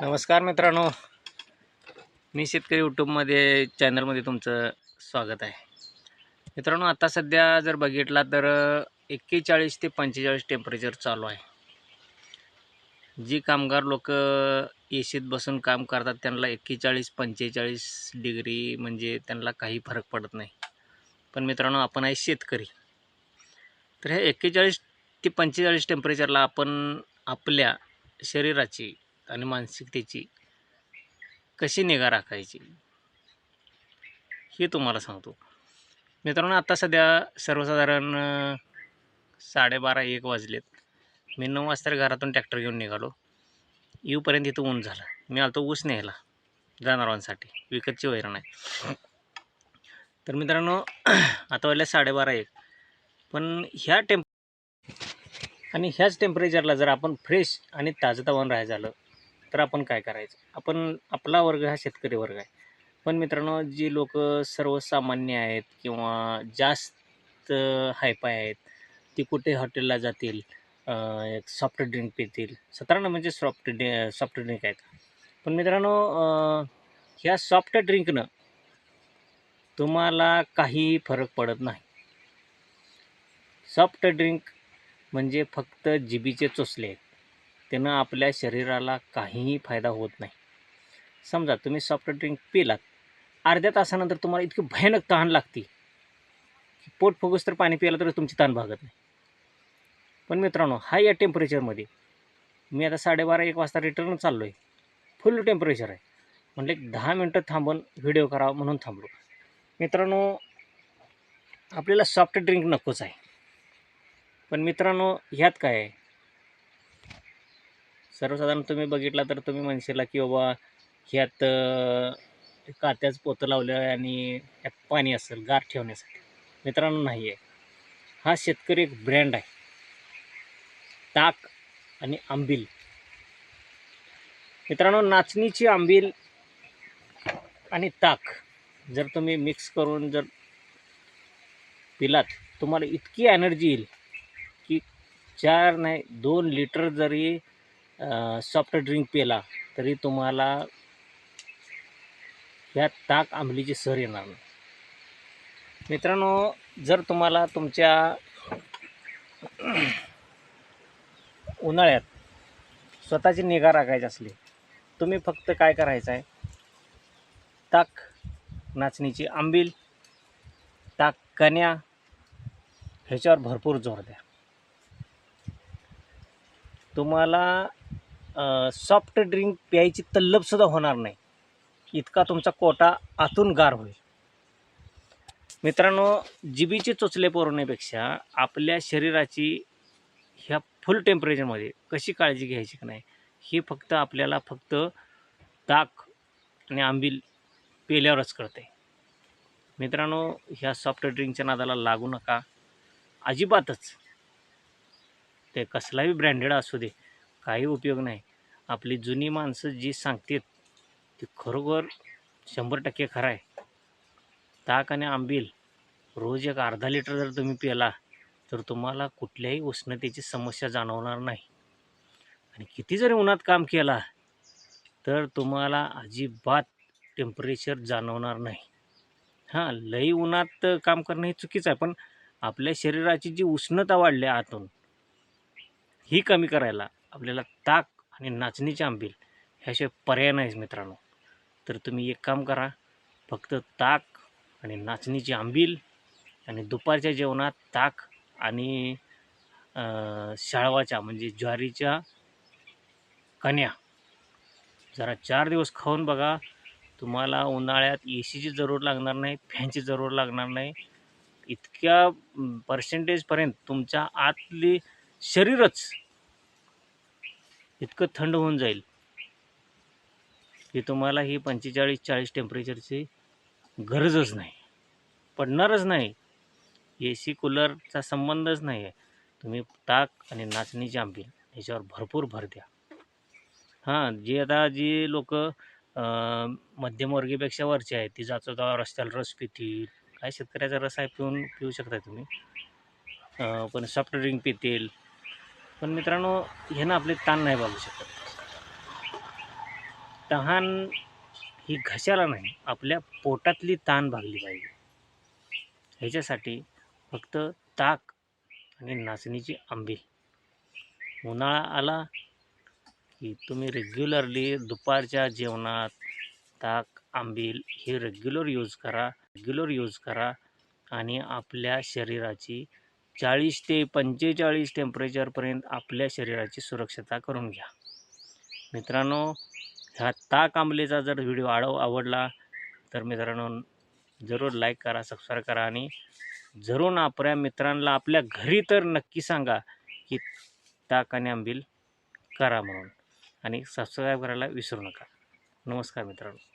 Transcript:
नमस्कार मित्रांनो. मी शेतकरी यूट्यूबमध्ये चॅनलमध्ये तुमचं स्वागत आहे. मित्रांनो आता सध्या जर बघितला तर एक्केचाळीस ते पंचेचाळीस टेम्परेचर चालू आहे. जी कामगार लोक एसीत बसून काम करतात त्यांना एक्केचाळीस पंचेचाळीस डिग्री म्हणजे त्यांना काही फरक पडत नाही. पण मित्रांनो आपण आहे शेतकरी. तर ह्या एक्केचाळीस ते पंचेचाळीस टेम्परेचरला आपण आपल्या शरीराची आणि मानसिकतेची कशी निगा राखायची? हे तुम्हाला सांगतो. मित्रांनो आता सध्या सर्वसाधारण साडेबारा एक वाजलेत. मी नऊ वाजता घरातून ट्रॅक्टर घेऊन निघालो. येऊपर्यंत इथं ऊन झालं. मी आलो तो ऊस न्यायला जनावरांसाठी. विकतची वैरण आहे. तर मित्रांनो आता वाजल्या साडेबारा एक. पण ह्या टेम्प आणि ह्याच टेम्परेचरला जर आपण फ्रेश आणि ताजंतवान राहायचं झालं तर आपण काय करायचं? आपण आपला वर्ग हा शेतकरी वर्ग आहे. पण मित्रांनो जी लोक सर्वसामान्य आहेत किंवा जास्त हायपाय आहेत ती कुठे हॉटेलला जातील एक सॉफ्ट ड्रिंक पितील. सतरानं म्हणजे सॉफ्ट ड्रि सॉफ्ट ड्रिंक आहेत. पण मित्रांनो ह्या सॉफ्ट ड्रिंकनं तुम्हाला काही फरक पडत नाही. सॉफ्ट ड्रिंक म्हणजे फक्त जिबीचे चोचले आहेत. त्यानं आपल्या शरीराला काहीही फायदा होत नाही. समजा तुम्ही सॉफ्ट ड्रिंक पिलात अर्ध्या तासानंतर तुम्हाला इतकी भयानक तहान लागते. की पोट फुगूस तर पाणी पिलं तर तुमची तहान भागत नाही. पण मित्रांनो हा या टेम्परेचरमध्ये मी आता साडेबारा एक वाजता रिटर्न चाललो आहे फुल टेम्परेचर आहे. म्हटलं एक दहा मिनटं थांबून व्हिडिओ करावा म्हणून थांबलो. मित्रांनो आपल्याला सॉफ्ट ड्रिंक नकोच आहे. पण मित्रांनो ह्यात काय आहे? सर्वसाधारण तुम्ही बघितला तर तुम्ही म्हणशीला की बाबा ह्यात अं, कात्याच पोतं लावलं आहे आणि ह्यात पाणी असेल गार ठेवण्यासाठी. मित्रांनो नाही आहे हा शेतकरी एक ब्रँड आहे. ताक आणि आंबील. मित्रांनो नाचणीची आंबील आणि ताक जर तुम्ही मिक्स करून जर पिलात तुम्हाला इतकी एनर्जी येईल की चार नाही दोन लिटर जरी सॉफ्ट ड्रिंक पेला तरी तुम्हाला ह्या ताक आंबलीची सर येणार नाही. मित्रांनो जर तुम्हाला तुमच्या उन्हाळ्यात स्वतःची निगा राखायची असली तुम्ही फक्त काय करायचं आहे ताक नाचणीची आंबील ताक कन्या ह्याच्यावर भरपूर जोर द्या. तुम्हाला सॉफ्ट ड्रिंक प्यायची तल्लबसुद्धा होणार नाही. इतका तुमचा कोटा आतून गार होईल. मित्रांनो जिबीचे चोचले पोरवण्यापेक्षा आपल्या शरीराची ह्या फुल टेम्परेचरमध्ये कशी काळजी घ्यायची का नाही ही फक्त आपल्याला फक्त ताक आणि आंबील पेल्यावरच कळते मित्रांनो ह्या सॉफ्ट ड्रिंकच्या नादाला लागू नका. अजिबातच. ते कसलाही ब्रँडेड असू दे काही उपयोग नाही. आपली जुनी माणसं जी सांगतात ती खरोखर शंभर टक्के खरं आहे. ताक आणि आंबील रोज एक अर्धा लिटर जर तुम्ही पिला तर तुम्हाला कुठल्याही उष्णतेची समस्या जाणवणार नाही. आणि किती जरी उन्हात काम केला तर तुम्हाला अजिबात टेम्परेचर जाणवणार नाही. हां लई उन्हात काम करणं हे चुकीचं आहे पण आपल्या शरीराची जी उष्णता वाढली आहे आतून ही कमी करायला आपल्याला ताक आणि नाचणीचे आंबील ह्याशिवाय पर्याय नाहीच मित्रांनो. तर तुम्ही एक काम करा फक्त ताक आणि नाचणीची आंबील आणि दुपारच्या जेवणात ताक आणि शाळवाच्या म्हणजे ज्वारीच्या कण्या. जरा चार दिवस खाऊन बघा. तुम्हाला उन्हाळ्यात ए सीची जरूर लागणार नाही फॅनची जरूर लागणार नाही. इतक्या पर्सेंटेजपर्यंत तुमच्या आतली शरीरच इतकं थंड होऊन जाईल. की तुम्हाला ही पंचेचाळीस चाळीस टेम्परेचरची गरजच नाही. पडणारच नाही. ए सी कूलरचा संबंधच नाही आहे तुम्ही ताक आणि नाचणीची आंबील याच्यावर भरपूर भर द्या. हां जे आता जी लोक मध्यमवर्गीपेक्षा वरचे आहेत ती जातो तेव्हा रस्त्याला रस पितील. काय शेतकऱ्याचा रस आहे पिऊन पिऊ शकता तुम्ही. पण सॉफ्ट ड्रिंक पितील. पण मित्रांनो ह्यानं आपले ताण नाही बघू शकत. तहान ही घशाला नाही आपल्या पोटातली ताण भागली पाहिजे. ह्याच्यासाठी फक्त ताक आणि नाचणीची आंबी. उन्हाळा आला की तुम्ही रेग्युलरली दुपारच्या जेवणात ताक आंबील हे रेग्युलर यूज करा रेग्युलर यूज करा आणि आपल्या शरीराची चाळीस ते पंचेचाळीस टेम्परेचरपर्यंत आपल्या शरीराची सुरक्षता करून घ्या. मित्रांनो ह्या ताक आंबलेचा जर व्हिडिओ आडव आवडला तर मित्रांनो जरूर लाईक करा सबस्क्राईब करा आणि जरूर आपल्या मित्रांना आपल्या घरी तर नक्की सांगा की ताक आणि आंबील करा म्हणून. आणि सबस्क्राईब करायला विसरू नका. नमस्कार मित्रांनो.